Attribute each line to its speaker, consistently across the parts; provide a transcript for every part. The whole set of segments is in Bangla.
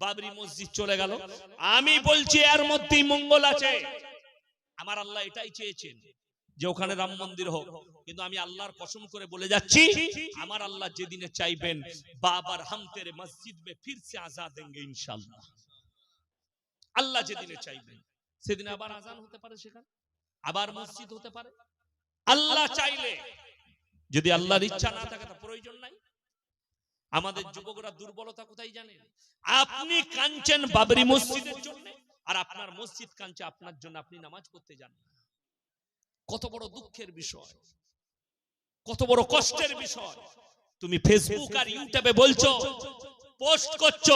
Speaker 1: বাবরি মসজিদ চলে গেল। আমি বলছি এর মধ্যেই মঙ্গল আছে। আমার আল্লাহ এটাই চেয়েছেন যে ওখানে রাম মন্দির হোক। কিন্তু আমি আল্লাহর কসম করে বলে যাচ্ছি আমার আল্লাহ যেদিনে চাইবেন বাবার হাম তেরে মসজিদ মে ফির সে আজাদ দেंगे ইনশাআল্লাহ। আল্লাহ যেদিনে চাইবেন সেদিন আবার আজান হতে পারে সেখানে? আবার মসজিদ হতে পারে? আল্লাহ চাইলে যদি আল্লাহর ইচ্ছা না থাকে তা প্রয়োজন নাই। আমাদের যুবকরা দুর্বলতা কোথায় জানেন আপনি কাঁদছেন বাবরি মসজিদের জন্য। আর আপনার মসজিদ কাঁদছে আপনার জন্য আপনি নামাজ পড়তে যান কত বড় দুঃখের বিষয়। কত বড় কষ্টের বিষয়। তুমি ফেসবুক আর ইউটিউবে বলছো পোস্ট করছ।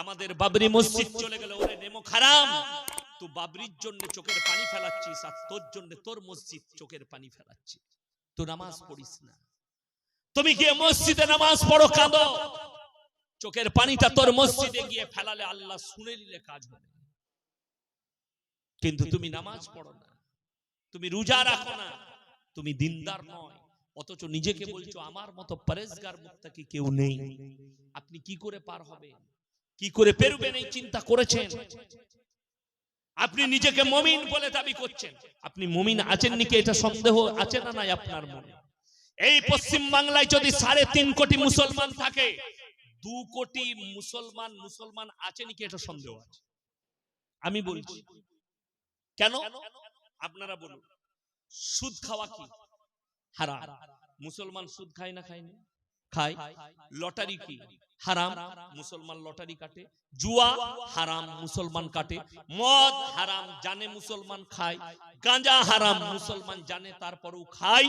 Speaker 1: আমাদের বাবরি মসজিদ চলে গেল। ওরে নেমো খারাপ তো বাবরির জন্য চোখের পানি ফেলাচ্ছিস আর তোর জন্য তোর মসজিদ চোখের পানি ফেলাচ্ছিস। তো নামাজ পড়িস না। তুমি গিয়ে মসজিদে নামাজ পড়ো, কাঁদো। চোখের পানিটা তোর মসজিদে গিয়ে ফেলালে আল্লাহ শুনে নিলে কাজ হবে কিন্তু তুমি নামাজ পড়ো না। তুমি রোজা রাখো না। তুমি দিনদার নয়। অথচ নিজেকে বলছো, আমার মতো পরেজগার মুক্তাকি কেউ নেই। আপনি কি করে পার হবে কি করে পেরবেন এই চিন্তা করেছেন? আপনি নিজেকে মমিন বলে দাবি করছেন। আপনি মমিন আছেন নাকি এটা সন্দেহ আছে না নাই আপনার মনে? এই পশ্চিম বাংলায় যদি সাড়ে তিন কোটি মুসলমান থাকে, দু কোটি মুসলমান মুসলমান আছে নাকি এটা সন্দেহ আছে? আমি বলছি। কেন? আপনারা বলুন। সুদ খাওয়া কি? হারাম। মুসলমান সুদ খায় না খায় না? খায়। লটারি কি? হারাম। মুসলমান লটারি কাটে। জুয়া হারাম। মুসলমান কাটে। মদ হারাম। জানে মুসলমান খায়। গাঁজা হারাম। মুসলমান জানে তারপরও খায়।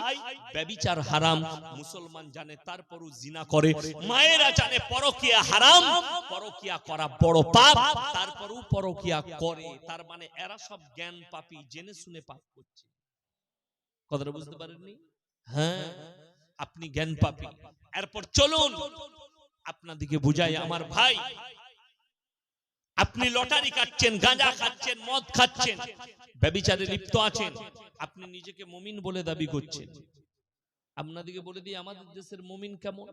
Speaker 1: ব্যবিচার হারাম। মুসলমান জানে তারপরও জিনা করে। মায়েরা জানে পরকিয়া হারাম। পরকিয়া করা বড় পাপ। তারপরও পরকিয়া করে। তার মানে এরা সব জ্ঞান পাপি, জেনে শুনে পাপ করছে। কথাটা বুঝতে পারেননি? হ্যাঁ। আপনি জ্ঞান পাপি। এরপর চলুন আপনাদিকে বুঝাই আমার ভাই। আপনি লটারি কাটছেন গাঁজা খাচ্ছেন, মদ খাচ্ছেন, ব্যবিচারে লিপ্ত আছেন। আপনি নিজেকে মমিন বলে দাবি করছেন। আপনাদিকে বলে দিই, আমাদের দেশের মমিন কেমন?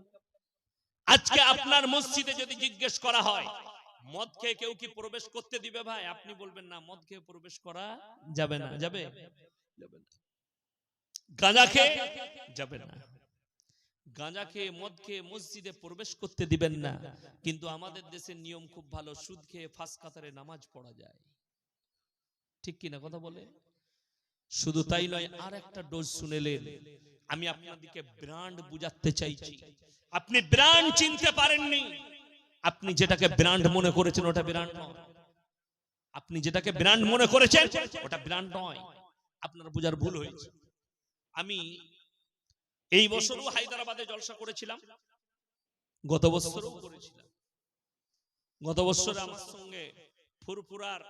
Speaker 1: আজকে আপনার মসজিদে যদি জিজ্ঞেস করা হয়, মদ খেয়ে কেউ কি প্রবেশ করতে দিবে ভাই? আপনি বলবেন, না, মদ খেয়ে প্রবেশ করা যাবে না। যাবে? গাঁজা খেয়ে যাবে না। গাঁজা খেয়ে মদ খেয়ে মসজিদে প্রবেশ করতে দিবেন না। কিন্তু আমাদের দেশের নিয়ম খুব ভালো সুদ খেয়ে ফাঁস কাতারে নামাজ পড়া যায়। ঠিক কিনা কথা বলে? শুধু তাই নয় আর একটা ডোজ শুনেলেন। আমি আপনাদেরকে ব্র্যান্ড বুঝাতে চাইছি। আপনি ব্র্যান্ড চিনতে পারেননি। আপনি যেটাকে ব্র্যান্ড মনে করেছেন ওটা ব্র্যান্ড নয়। আপনি যেটাকে ব্র্যান্ড মনে করেছেন ওটা ব্র্যান্ড নয়। আপনার বোঝার ভুল হয়েছে। আমি এই বছরও হায়দ্রাবাদে জলসা করেছিলাম। গত বছরও করেছিলাম। গত বছর আমার সঙ্গে ফুরফুরার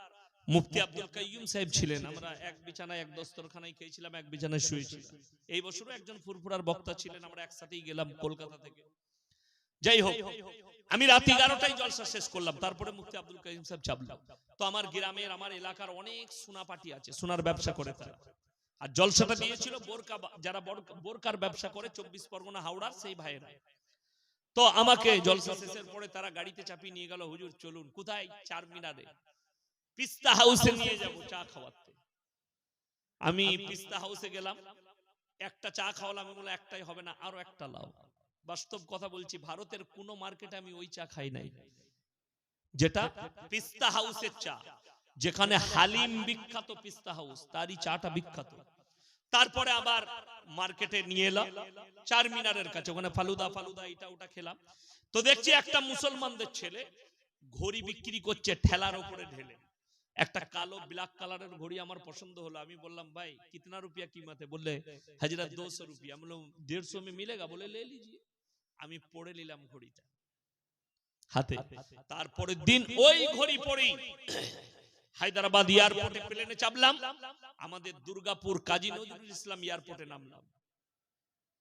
Speaker 1: মুফতি আব্দুল কাইয়ুম সাহেব ছিলেন। আমরা এক বিছানায় এক দস্তরখানায় খেয়েছিলাম এক বিছানায় শুয়েছিলাম। এই বছরও একজন ফুরফুরার বক্তা ছিলেন। আমরা একসাথেই গেলাম কলকাতা থেকে। যাই হোক আমি রাত এগারোটায় জলসা শেষ করলাম। তারপরে মুফতি আব্দুল কাইম সাহেব চাপলাম। তো আমার গ্রামের আমার এলাকার অনেক সোনা পাটি আছে। সোনার ব্যবসা করে। তারা। আর জলসাটা দিয়েছিল বোরকা যারা বোরকার ব্যবসা করে চব্বিশ পরগনা হাওড়ার সেই ভাইয়েরা। তো আমাকে জলসা শেষের পরে তারা গাড়িতে চাপিয়ে নিয়ে গেল হুজুর চলুন কোথায়? চার মিনারে। পিস্তা হাউসে নিয়ে যাব চা খাওয়াতে। আমি পিস্তা হাউসে গেলাম। একটা চা খাওয়ালাম আমি বলে একটাই হবে না আরও একটা লাও। বাস্তব কথা বলছি ভারতের কোন মার্কেটে আমি ওই চা খাই নাই। যেটা পিস্তা হাউসের চা। যেখানে হালিম বিখ্যাত পিস্তা হাউস তারই চাটা বিখ্যাত। তারপরে আবার মার্কেটে নিয়ে এলাম চার মিনারের কাছে ওখানে ফালুদা ফালুদা এটা ওটা খেলাম। তো দেখছি একটা মুসলমানদের ছেলে ঘড়ি বিক্রি করছে ঠেলার উপরে ঢেলে। একটা কালো ব্ল্যাক কালারের ঘড়ি আমার পছন্দ হলো। আমি বললাম ভাই কিতনা রুপিয়া কিমাতে বললে হাজিরা দুশো রুপিয়া। আমি বললাম দেড়শো মে মিলেগা? বলে লে লিজিয়ে। আমি পড়ে নিলাম ঘড়িটা হাতে। তারপরের দিন ওই ঘড়ি পরেই হায়দ্রাবাদ এয়ারপোর্টে প্লেনে চাপলাম। আমাদের দুর্গাপুর কাজী নজরুল ইসলাম এয়ারপোর্টে নামলাম।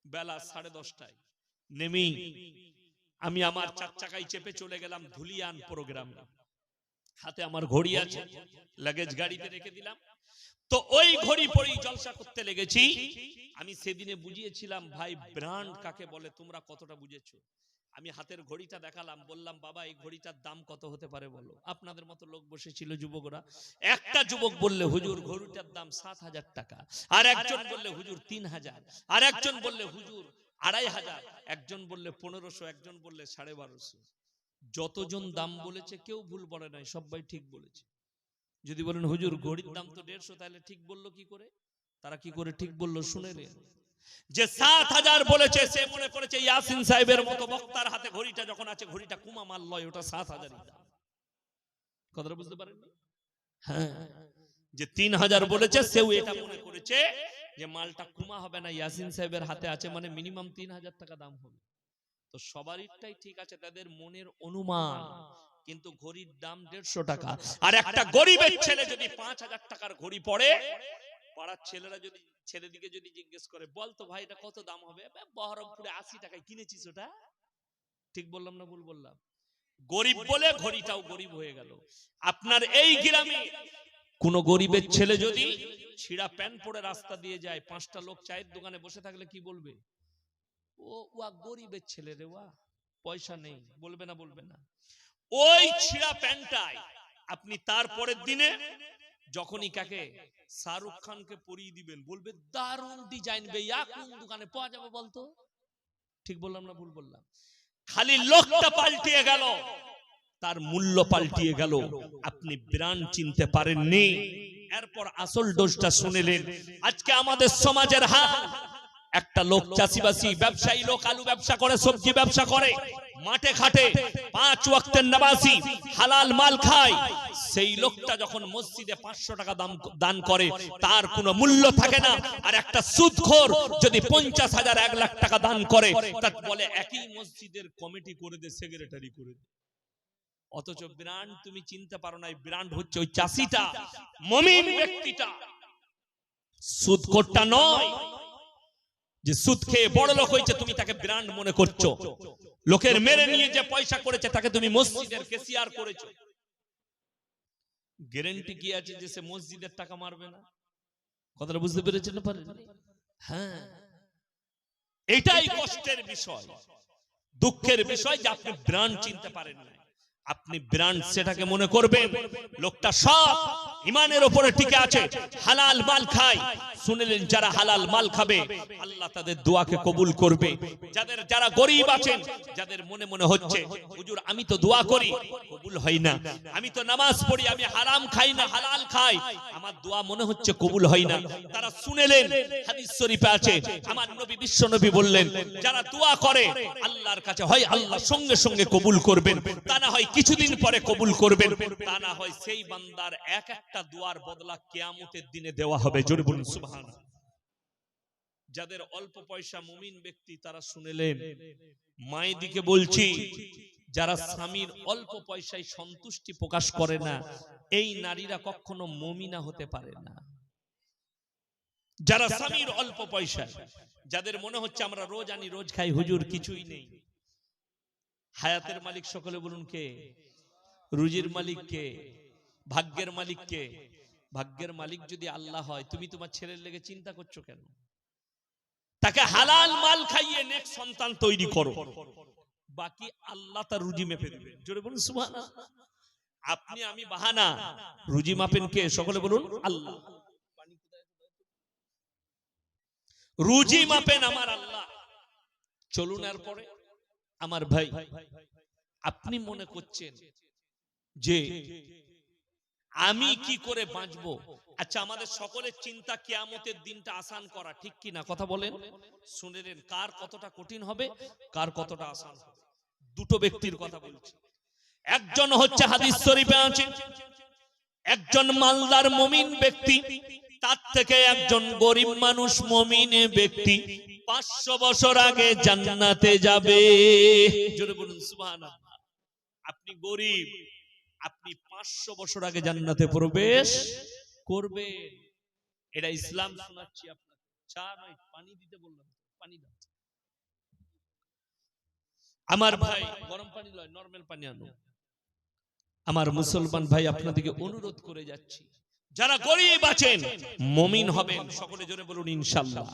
Speaker 1: বেলা সাড়ে দশটায়। নেমেই আমি আমার চার চাকায় চেপে চলে গেলাম ধুলিয়ান প্রোগ্রাম। হাতে আমার ঘড়ি আছে লাগেজ গাড়িতে রেখে দিলাম। তো ওই ঘড়ি পরেই জলসা করতে লেগেছি। আমি সেদিনে বুঝিয়েছিলাম, ভাই ব্র্যান্ড কাকে বলে? তোমরা কতটা বুঝেছ? আমি হাতের ঘড়িটা দেখালাম, বললাম, বাবা, এই ঘড়িটার দাম কত হতে পারে বলো? আপনাদের মতো লোক বসেছিল যুবকরা। একটা যুবক বললে, হুজুর, ঘড়িটার দাম সাত হাজার টাকা। আর একজন বললে, হুজুর, তিন হাজার। আর একজন বললে, হুজুর, আড়াই হাজার। একজন বললে, পনেরোশো। একজন বললে, সাড়ে বারোশো। যতজন দাম বলেছে, কেউ ভুল বলে নাই, সবাই ঠিক বলেছে। যদি বলেন, হুজুর, ঘড়ির দাম তো দেড়শো, তাহলে ঠিক বলল কি করে? তারা কি করে ঠিক বলল? শুনে নেন। যে সাত হাজার বলেছে, সে মনে করেছে ইয়াসিন সাহেবের মতো বক্তার হাতে ঘড়িটা যখন আছে, ঘড়িটা কুমা মাল লয়, ওটা সাত হাজারই দাম। কথাটা বুঝতে পারেননি? হ্যাঁ। যে তিন হাজার বলেছে, সেও এটা মনে করেছে যে মালটা কুমা হবে না, ইয়াসিন সাহেবের হাতে আছে মানে মিনিমাম তিন হাজার টাকা দাম হবে। তো সবারটাই ঠিক আছে, তাদের মনের অনুমান, কিন্তু ঘড়ির দাম দেড়শো টাকা। আর একটা গরিবের ছেলে যদি পাঁচ হাজার টাকার ঘড়ি পড়ে পাড়ার ছেলেরা যদি ছেলেদিকে যদি জিজ্ঞেস করে বল তো ভাই এটা কত দাম হবে? বহরমপুরে আশি টাকায় কিনেছিস ওটা? ঠিক বললাম না ভুল বললাম? গরিব বলে ঘড়িটাও গরিব হয়ে গেল। আপনার এই গ্রামে কোন গরিবের ছেলে যদি ছিঁড়া প্যান্ট পরে রাস্তা দিয়ে যায় পাঁচটা লোক চায়ের দোকানে বসে থাকলে কি বলবে? ও ওয়া গরিবের ছেলে রে ওয়া পয়সা নেই বলবে না বলবে না। ওই ছিঁড়া প্যান্টটাই আপনি তার পরের দিনে যখনই কাকে শাহরুখ খানকে পরিয়ে দিবেন বলবে দারুণ ডিজাইন বেয়া কোন দোকানে পাওয়া যাবে বলতো? ঠিক বললাম না ভুল বললাম? খালি লোকটা পাল্টিয়ে গেল তার মূল্য পাল্টিয়ে গেল। আপনি ব্র্যান্ড চিনতে পারেননি। এরপর আসল ডোজটা শুনেলেন। আজকে আমাদের সমাজের হাল। একটা লোক চাষিবাসী, ব্যবসায়ী লোক আলু ব্যবসা করে, সবজি ব্যবসা করে, মাঠে খাটে পাঁচ ওয়াক্তের নামাজি, হালাল মাল খায়। সেই লোকটা যখন মসজিদে পাঁচশো টাকা দাম দান করে, তার কোনো মূল্য থাকে না। আর একটা সুদখোর যদি পঞ্চাশ হাজার, এক লাখ টাকা দান করে, তা বলে, একই মসজিদের কমিটি করে দে, সেক্রেটারি করে অথচ ব্র্যান্ড তুমি চিনতে পারো না, এই ব্র্যান্ড হচ্ছে ওই চাষিটা, মমিন ব্যক্তিটা। সুদখোরটা নয়। যে সুদ খেয়ে বড় লোক হয়েছে, তুমি তাকে ব্র্যান্ড মনে করছ। লোকের মেরে নিয়ে যে পয়সা করেছে, তাকে তুমি মসজিদের কেসিয়ার করেছ। গ্যারেন্টি কি আছে যে সে মসজিদের টাকা মারবে না? কথাটা বুঝতে পেরেছেন না পারেন? হ্যাঁ। এটাই কষ্টের বিষয়। দুঃখের বিষয় যে আপনি ব্র্যান্ড চিনতে পারেন না। আপনি ব্র্যান্ড সেটাকে মনে করবেন। লোকটা সব ইমানের উপরে টিকে আছে। হালাল মাল খায়। শুনলেন যারা হালাল মাল খাবে, আল্লাহ তাদের দোয়াকে কবুল করবে। যাদের যারা গরিব আছেন, যাদের মনে মনে হচ্ছে, হুজুর, আমি তো দোয়া করি। কবুল হয় না। আমি তো নামাজ পড়ি, আমি হারাম খাই না, হালাল খাই। আমার দোয়া মনে হচ্ছে কবুল হয় না। তারা শুনেলেন, হাদিস শরীফে আছে। আমার নবী, বিশ্ব নবী বললেন, যারা দোয়া করে, আল্লাহর কাছে হয়, আল্লাহ সঙ্গে সঙ্গে কবুল করবেন। তা না হয় কিছুদিন পরে কবুল করবেন। তা না হয় সেই বান্দার এক একটা দোয়ার বদলা কেয়ামতের দিনে দেওয়া হবে। জোরে বলুন, সুবহান যাদের অল্প পয়সা মুমিন ব্যক্তি, তারা শুনেলেন, মায়ের দিকে বলছি, যারা স্বামীর অল্প পয়সায় সন্তুষ্টি প্রকাশ করে না, এই নারীরা কখনো মমিনা হতে পারে না। যারা স্বামীর অল্প পয়সা যাদের মনে হচ্ছে আমরা রোজ আনি, রোজ খাই, হুজুর কিছুই নেই। হায়াতের মালিক সকলে বলুন কে? রুজির মালিক কে? ভাগ্যের মালিক কে? ভাগ্যের মালিক যদি আল্লাহ হয়, তুমি তোমার ছেলের লেগে চিন্তা করছ কেন? তাকে হালাল মাল খাইয়ে নেক্সট সন্তান তৈরি করো। বাকি আল্লাহ তার রুজি মেপে দিবে। জোরে বলুন, সুবহানাল্লাহ। আপনি, আমি বাহানা। রুজি মাপেন কে? সকলে বলুন, আল্লাহ। রুজি মাপেন আমার আল্লাহ। চলুন এরপরে আমার ভাই, আপনি মনে করছেন যে আমি কি করে বাঁচবো? আচ্ছা আমাদের সকলের চিন্তা কিয়ামতের দিনটা আসান করা ঠিক কি না কথা বলেন। শুনেলেন কার কতটা কঠিন হবে, কার কতটা আসান দুটো ব্যক্তির কথা বলছি। একজন হচ্ছে হাদিস শরীফে আছে, একজন মালদার মমিন ব্যক্তি, তার থেকে একজন গরিব মানুষ মমিনে ব্যক্তি। পাঁচশো বছর আগে জান্নাতে যাবে। জোরে বলুন সুবহানাল্লাহ। আপনি গরিব আপনি পাঁচশো বছর আগে জান্নাতে প্রবেশ করবে এটা ইসলাম শোনাচ্ছি আপনাকে। চা নয় পানি দিতে বললাম পানি দাও। আমার ভাই গরম পানি নয় নর্মাল পানি আনো। আমার মুসলমান ভাই আপনাদেরকে অনুরোধ করে যাচ্ছি। যারা গরিব আছেন মমিন হবেন সকলে জোরে বলুন ইনশাল্লাহ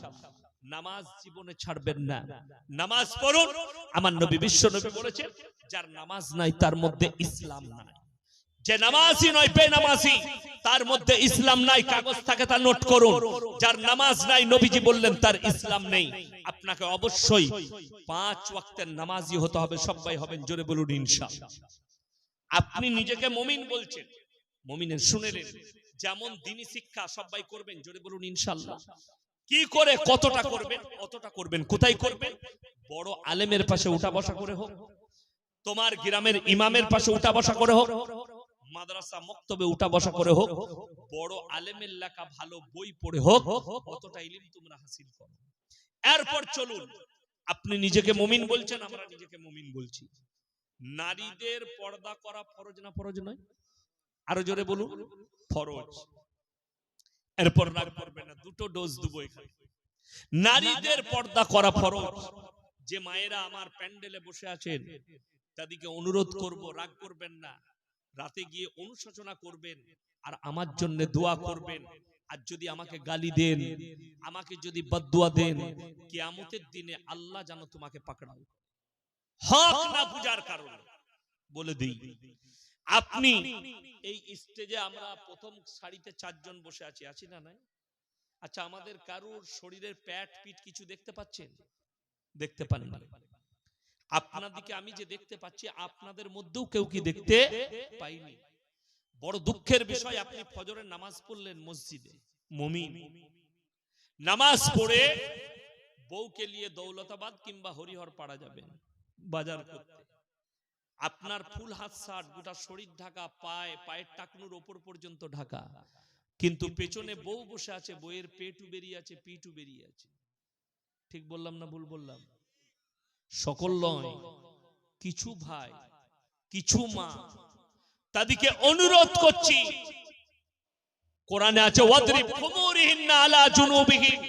Speaker 1: নামাজ জীবনে ছাড়বেন না। নামাজ পড়ুন, আমার নবী বিশ্ব নবী বলেছেন, যার নামাজ নাই, তার মধ্যে ইসলাম নাই। যে নামাজই নয়, বেনামাজি, তার মধ্যে ইসলাম নাই, কাগজ থাকে তা নোট করুন। যার নামাজ নাই, নবীজি বললেন, তার ইসলাম নেই। আপনাকে অবশ্যই পাঁচ ওয়াক্তের নামাজি হতে হবে, সবাই হবেন, জোরে বলুন, ইনশাআল্লাহ। আপনি নিজেকে মমিন বলছেন, মমিনের শুনেলেন। যেমন দিনী শিক্ষা সবাই করবেন, জোরে বলুন, ইনশাআল্লাহ। কি করে কতটা করবেন? অতটা করবেন? কোথায় করবেন? বড় আলেমের পাশে উঠা বসা করে হোক, তোমার গ্রামের ইমামের পাশে উঠা বসা করে হোক, মাদ্রাসা মক্তবে উঠা বসা করে হোক, বড় আলেমের লেখা ভালো বই পড়ে হোক, অতটা ইলিম তোমরা হাসিল করো। এরপর চলুন, আপনি নিজেকে মমিন বলছেন, আমরা নিজেকে মমিন বলছি। নারীদের পর্দা করা ফরজ না ফরজ নয়? আরও জোরে বলুন, ফরজ। এরপর রাগ করবে না, দুটো ডোজ দেবো এখানে। নারীদের পর্দা করা ফরজ। যে মায়েরা আমার প্যান্ডেলে বসে আছেন, তাদেরকে অনুরোধ করব, রাগ করবেন না। রাতে গিয়ে অনুশোচনা করবেন আর আমার জন্য দোয়া করবেন। আর যদি আমাকে গালি দেন, আমাকে যদি বদুয়া দেন, কিয়ামতের দিনে আল্লাহ যেন তোমাকে পাকড়াও। হক না পূজার কারণে। বলে দিই। আপনি এই স্টেজে আমরা প্রথম সারিতে চারজন বসে আছি আছি না নাই? আচ্ছা আমাদের কারুর শরীরের প্যাট পিট কিছু দেখতে পাচ্ছেন? দেখতে পান না আপনাদিকে আমি যে দেখতে পাচ্ছি আপনাদের মধ্যেও কেউ কি দেখতে পাইনি। বড় দুঃখের বিষয় আপনি ফজরের নামাজ পড়লেন মসজিদে। মমিন। নামাজ পড়ে বউকে নিয়ে দৌলতাবাদ কিংবা হরিহর পাড়া যাবেন। বাজার করতে। আপনার ফুল হাত শার্ট গোটা শরীর ঢাকা, পায়ে, পায়ের টাকনুর ওপর পর্যন্ত ঢাকা। কিন্তু পেছনে বউ বসে আছে বইয়ের পেটু বেরিয়ে আছে, পিটু বেরিয়ে আছে। ঠিক বললাম না ভুল বললাম? সকল নয় কিছু ভাই, কিছু মা, তাদেরকে অনুরোধ করছি। কোরআনে আছে, ওয়াদরিব খুমুরিহিন্না আলা জুনুবিহিম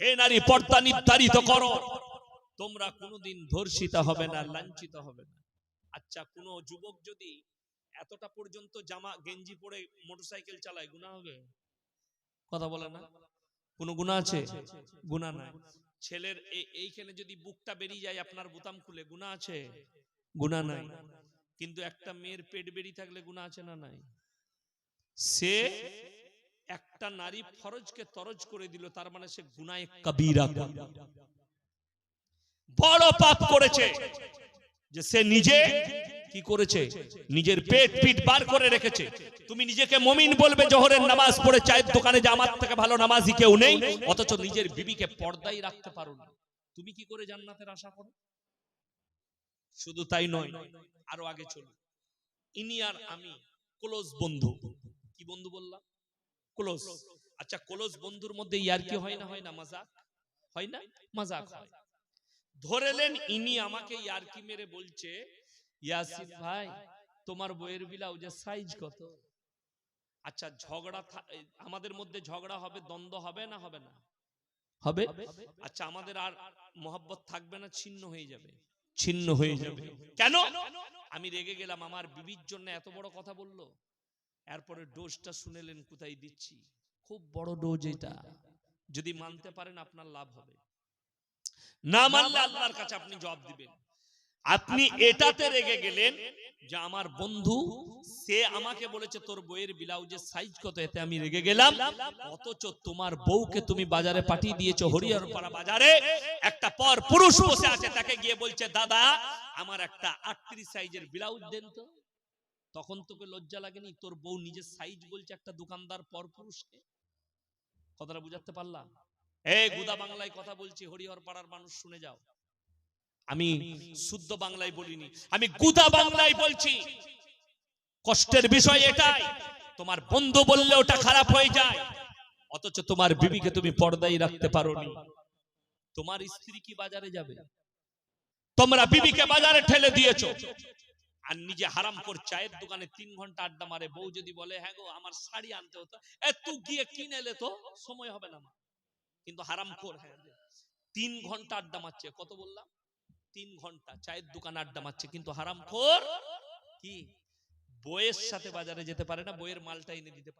Speaker 1: হে নারী, পর্দা নির্ধারিত করো। তোমরা কোনোদিন ধর্ষিতা হবে না, লাঞ্ছিত হবে না। আচ্ছা কোন যুবক যদি এতটা পর্যন্ত জামা গেঞ্জি পরে মোটরসাইকেল চালায় গুনাহ হবে? কথা বলে না? কোনো গুনাহ আছে? গুনাহ নাই। ছেলের এইখানে যদি বুকটা বেরিয়ে যায় আপনার বোতাম খুলে গুনাহ আছে? গুনাহ নাই। কিন্তু একটা মেয়ের পেট বেরিয়ে থাকলে গুনাহ আছে না নাই? সে একটা নারী ফরজকে তরজ করে দিল তার মানে সে গুনায় কবিরা। বড় পাপ করেছে। যে সে নিজে কি করেছে? নিজের পেট পিট বার করে রেখেছে। তুমি নিজেকে মমিন বলবে, জোহরের নামাজ পড়ে চায়ের দোকানে যে আমার থেকে ভালো নামাজি কেউ নেই, অথচ নিজের বিবিকে পর্দাই রাখতে পারো না। তুমি কি করে জান্নাতের আশা করো? শুধু তাই নয়, আরও আগে চলো। ইনি আর আমি ক্লোজ বন্ধু। কি বন্ধু বললাম? ক্লোজ। আচ্ছা ক্লোজ বন্ধুর মধ্যে ইয়ার কি হয় না? হয় না, মজাক? হয় না? মজাক হয়। ধরেলেন ইনি আমাকে ইয়ারকি মেরে বলছে ইয়াসিন ভাই তোমার বইয়ের ব্লাউজের সাইজ কত? আচ্ছা ঝগড়া আমাদের মধ্যে ঝগড়া হবে দ্বন্দ্ব হবে না হবে না? হবে? আচ্ছা আমাদের আর মোহাব্বত থাকবে না ছিন্ন হয়ে যাবে। ছিন্ন হয়ে যাবে। কেন? আমি রেগে গেলাম আমার বিবির জন্য এত বড় কথা বলল। এরপরে ডোজটা শুনেলেন কোথায় দিচ্ছি? খুব বড় ডোজ এটা। যদি মানতে পারেন আপনার লাভ হবে। না মানলে আল্লাহর কাছে আপনি জবাব দিবেন। আপনি এটাতে রেগে গেলেন যে আমার বন্ধু সে আমাকে বলেছে তোর বইয়ের ব্লাউজের সাইজ কত? এতে আমি রেগে গেলাম। অথচ তোমার বউকে তুমি বাজারে পাঠিয়ে দিয়েছ হরিহর পাড়া বাজারে। একটা পর পুরুষ বসে আছে তাকে গিয়ে বলছে দাদা আমার একটা আটত্রিশ সাইজের ব্লাউজ দেন তো। তখন তোকে লজ্জা লাগেনি? তোর বউ নিজের সাইজ বলছে একটা দোকানদার পর পুরুষকে? কথাটা বুঝাতে পারলাম এই গুদা বাংলায় কথা বলছি হরিহর পাড়ার মানুষ শুনে যাও। আমি শুদ্ধ বাংলায় বলিনি আমি গুদা বাংলায় বলছি। কষ্টের বিষয় এটাই তোমার বন্ধু বললে ওটা খারাপ হয়ে যায়। অথচ তোমার বিবিকে তুমি পর্দায় রাখতে পারোনি। তোমার স্ত্রী কি বাজারে যাবে? তোমরা বিবিকে বাজারে ঠেলে দিয়েছ। আর নিজে হারাম কর চায়ের দোকানে তিন ঘণ্টা আড্ডা মারে বউ যদি বলে হ্যাঁ গো আমার শাড়ি আনতে হতো। এ তুই গিয়ে কিনে এলে তো সময় হবে না আমার। কিন্তু হারাম কর হ্যাঁ। তিন ঘণ্টা আড্ডা মারছে। কত বললাম? তিন ঘণ্টা। চায়ের দোকান আড্ডা মারছে। কিন্তু হারাম খোর? কি? বইয়ের সাথে বাজারে যেতে পারে না। বইয়ের মালটা এনে দিতে পারে।